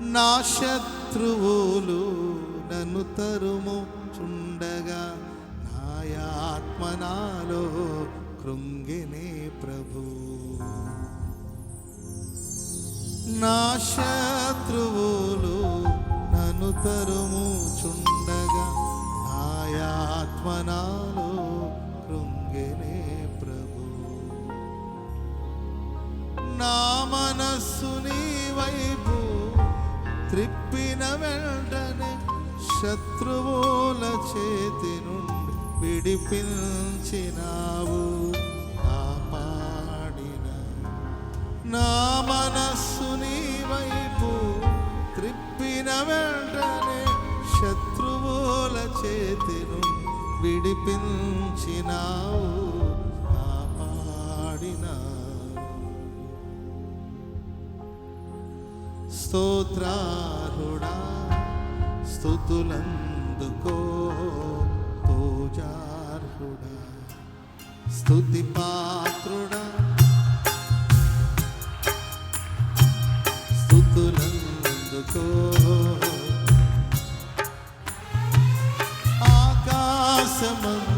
నా శత్రువులు నన్ను తరుము చుండగా నాయాత్మ నాలో కృంగినే ప్రభు. నా శత్రువులు నన్ను తరుము చుండగా నాయాత్మ నా వెంటనే శత్రువుల చేతి నుండి విడిపించినావు. కాపాడిన నా మనస్సు నీ వైపు త్రిప్పిన వెంటనే శత్రువుల చేతి నుండి విడిపించినావు. స్తోత్రా. स्तुतुलंद को तो पूजार्हुड़ा स्तुति पात्रुड़ा स्तुतुलंद को। आकाशमंद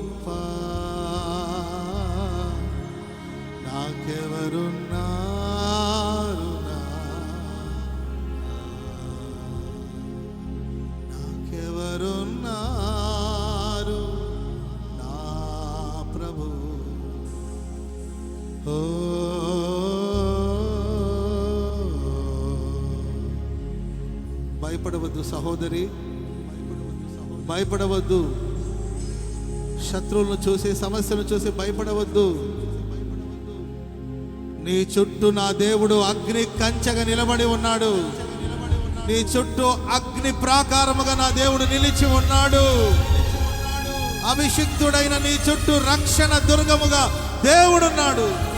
గొప్ప నాకెవరున్నారు నాకెవరున్నారు నా ప్రభు? ఓ భయపడవద్దు సహోదరి. భయపడవద్దు శత్రువులను చూసి సమస్యను చూసి భయపడవద్దు. నీ చుట్టూ నా దేవుడు అగ్ని కంచగా నిలబడి ఉన్నాడు. నీ చుట్టూ అగ్ని ప్రాకారముగా నా దేవుడు నిలిచి ఉన్నాడు. అభిషిక్తుడైన నీ చుట్టూ రక్షణ దుర్గముగా దేవుడున్నాడు.